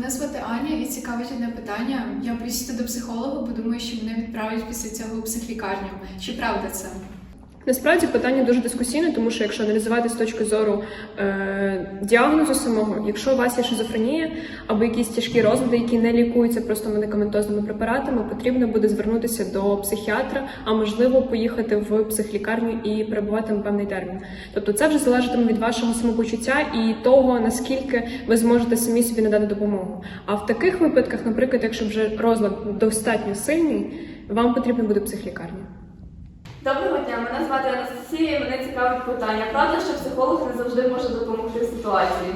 Мене звати Аня і цікавить одне питання. Я боюсь до психолога, бо думаю, що мене відправлять після цього у психлікарню. Чи правда це? Насправді питання дуже дискусійне, тому що якщо аналізувати з точки зору е, діагнозу самого, якщо у вас є шизофренія або якісь тяжкі розлади, які не лікуються просто медикаментозними препаратами, потрібно буде звернутися до психіатра, а можливо поїхати в психлікарню і перебувати на певний термін. Тобто це вже залежатиме від вашого самопочуття і того, наскільки ви зможете самі собі надати допомогу. А в таких випадках, наприклад, якщо вже розлад достатньо сильний, вам потрібна буде психлікарня. Доброго дня, мене звати Анастасія, і мене цікавить питання. Правда, що психолог не завжди може допомогти в ситуації?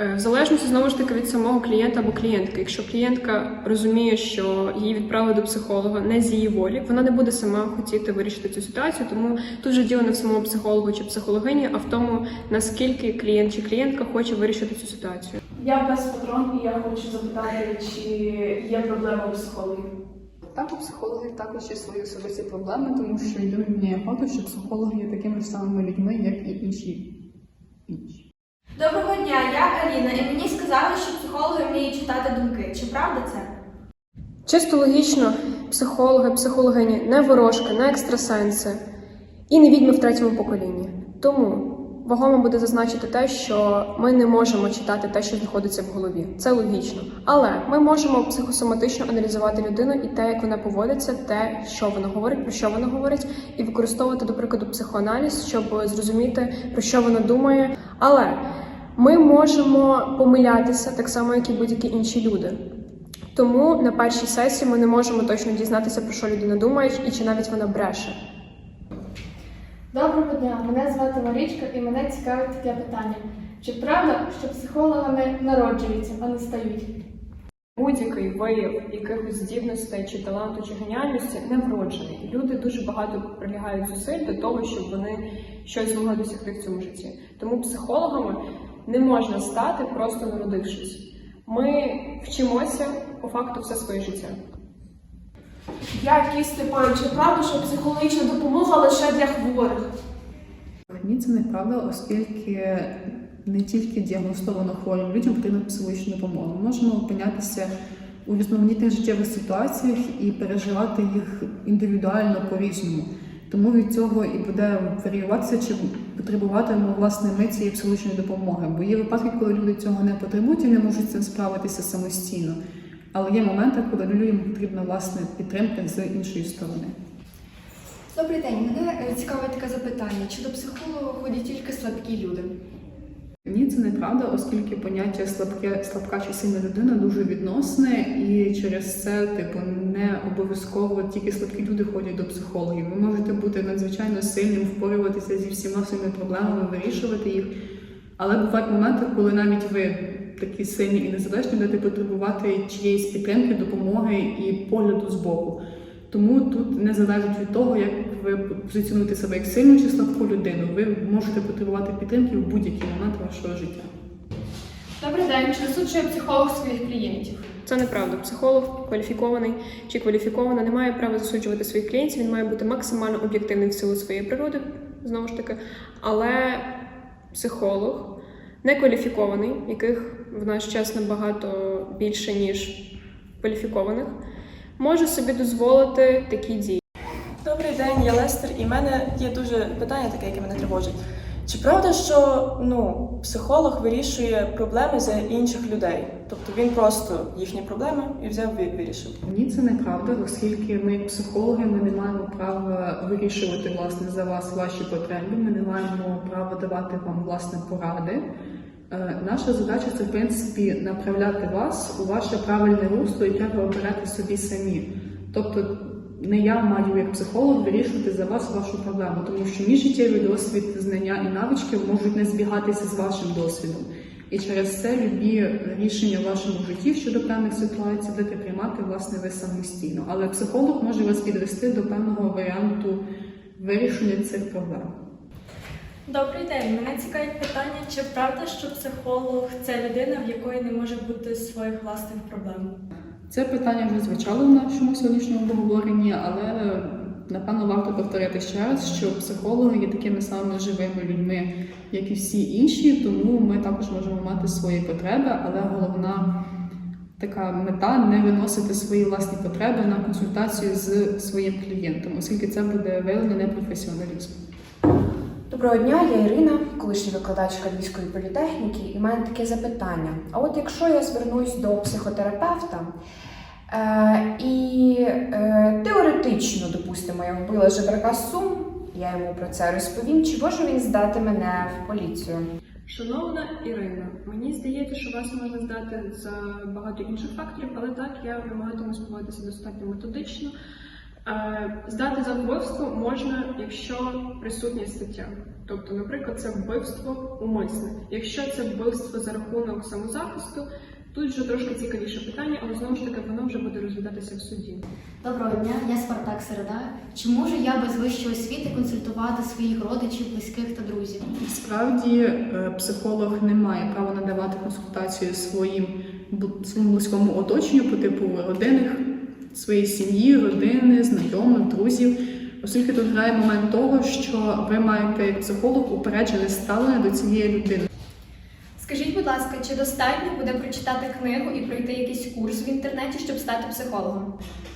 Е, В залежності знову ж таки від самого клієнта або клієнтки. Якщо клієнтка розуміє, що її відправили до психолога не з її волі, вона не буде сама хотіти вирішити цю ситуацію. Тому тут же діло не в самому психологу чи психологині, а в тому наскільки клієнт чи клієнтка хоче вирішити цю ситуацію. Я без патрон, і я хочу запитати, чи є проблема у психологів. Так, у психологів також є свої особисті проблеми, тому що йде мені фото, що психологи є такими ж самими людьми, як і інші. інші. Доброго дня, я Аліна, і мені сказали, що психологи вміють читати думки. Чи правда це? Чисто логічно, психологи, психологині не ворожки, не екстрасенси і не відьми в третьому поколінні. Тому вагомо буде зазначити те, що ми не можемо читати те, що знаходиться в голові. Це логічно. Але ми можемо психосоматично аналізувати людину і те, як вона поводиться, те, що вона говорить, про що вона говорить, і використовувати, до прикладу, психоаналіз, щоб зрозуміти, про що вона думає. Але ми можемо помилятися так само, як і будь-які інші люди. Тому на першій сесії ми не можемо точно дізнатися, про що людина думає, і чи навіть вона бреше. Доброго дня, мене звати Марічка, і мене цікавить таке питання. Чи правда, що психологами народжуються, а не стають? Будь-який вияв якихось здібностей чи таланту чи геніальності не вроджений. Люди дуже багато прилягають зусиль до того, щоб вони щось змогли досягти в цьому житті. Тому психологами не можна стати просто народившись. Ми вчимося по факту все своє життя. Я Кіс Степан, чи правда, що психологічна допомога лише для хворих? Ні, це неправда, оскільки не тільки діагностовано хворим людям потрібна психологічна допомога. Ми можемо опинятися у різноманітних життєвих ситуаціях і переживати їх індивідуально по-різному. Тому від цього і буде варіюватися, чи потребуватимемо власне ми цієї психологічної допомоги. Бо є випадки, коли люди цього не потребують і не можуть з цим справитися самостійно. Але є моменти, коли людям потрібна власне підтримка з іншої сторони. Добрий день. Мене е, цікавить таке запитання: чи до психолога ходять тільки слабкі люди? Ні, це неправда, оскільки поняття слабке, слабка чи сильна людина дуже відносне, і через це, типу, не обов'язково тільки слабкі люди ходять до психологів. Ви можете бути надзвичайно сильним, впорюватися зі всіма своїми проблемами, вирішувати їх. Але бувають моменти, коли навіть ви такі сильні і незалежні, будете потребувати чиєїсь підтримки, допомоги і погляду з боку. Тому тут не залежить від того, як ви позиціонуєте себе як сильну чи слабку людину. Ви можете потребувати підтримки в будь-який момент вашого життя. Добрий день, чи засуджує психолог своїх клієнтів? Це неправда. Психолог кваліфікований чи кваліфікована не має права засуджувати своїх клієнтів. Він має бути максимально об'єктивним в силу своєї природи, знову ж таки. Але психолог не кваліфікований, яких в наш час набагато більше ніж кваліфікованих, може собі дозволити такі дії. Добрий день, я Лестер, і в мене є дуже питання таке, яке мене тривожить. Чи правда, що ну, психолог вирішує проблеми за інших людей? Тобто він просто їхні проблеми і взяв і вирішив. Ні, це неправда, оскільки ми, психологи, ми не маємо права вирішувати власне за вас ваші потреби. Ми не маємо права давати вам власне поради. Е, Наша задача це в принципі направляти вас у ваше правильне русло, яке ви оберете собі самі. Тобто не я маю як психолог вирішувати за вас вашу проблему, тому що мій життєвий досвід, знання і навички можуть не збігатися з вашим досвідом. І через це любі рішення в вашому житті щодо певних ситуацій будете приймати власне ви самостійно. Але психолог може вас підвести до певного варіанту вирішення цих проблем. Добрий день. Мене цікавить питання, чи правда, що психолог це людина, в якої не може бути своїх власних проблем? Це питання вже звучало в нашому сьогоднішньому обговоренні, але напевно варто повторити ще раз, що психологи є такими самими живими людьми, як і всі інші, тому ми також можемо мати свої потреби, але головна така мета не виносити свої власні потреби на консультацію з своїм клієнтом, оскільки це буде виявлення непрофесіоналізму. Доброго дня, я Ірина, колишня викладачка Львівської політехніки, і в мене таке запитання. А от якщо я звернусь до психотерапевта, е, і е, теоретично, допустимо, я вбила жебрака сум, я йому про це розповім, чи може він здати мене в поліцію? Шановна Ірина, мені здається, що вас можна здати за багато інших факторів, але так я намагатимусь поводитися достатньо методично. Е, Здати за вбивство можна, якщо присутня стаття. Тобто, наприклад, це вбивство умисне. Якщо це вбивство за рахунок самозахисту, тут вже трошки цікавіше питання, але знову ж таки воно вже буде розглядатися в суді. Доброго дня, я Спартак Середа. Чи можу я без вищої освіти консультувати своїх родичів, близьких та друзів? Справді е, психолог не має права надавати консультацію своїм своєму близькому оточенню по типу родинних своєї сім'ї, родини, знайомих, друзів. Оскільки тут грає момент того, що ви маєте як психолог упереджене ставлення до цієї людини. Скажіть, будь ласка, чи достатньо буде прочитати книгу і пройти якийсь курс в інтернеті, щоб стати психологом?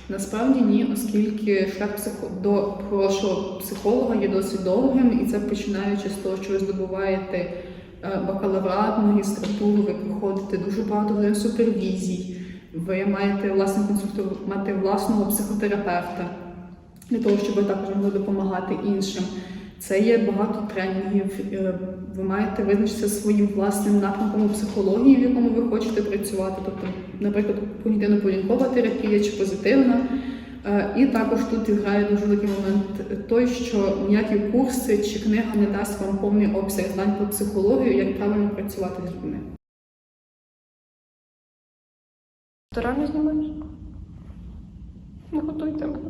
Насправді ні, оскільки шлях психо... до хорошого психолога є досить довгим, і це починаючи з того, що ви здобуваєте е, бакалаврат, магістратуру, ви проходите дуже багато супервізій, ви маєте власне консульту... мати власного психотерапевта для того, щоб ви також могли допомагати іншим. Це є багато тренінгів. е, Ви маєте визначитися своїм власним напрямком у психології, в якому ви хочете працювати. Тобто, наприклад, когнітивно-поведінкова терапія чи позитивна. Е, І також тут грає дуже великий момент той, що ніякі курси чи книга не дасть вам повний обсяг знань про психологію, як правильно працювати з людьми. Ти реально знімаєш? Не готуйте мене.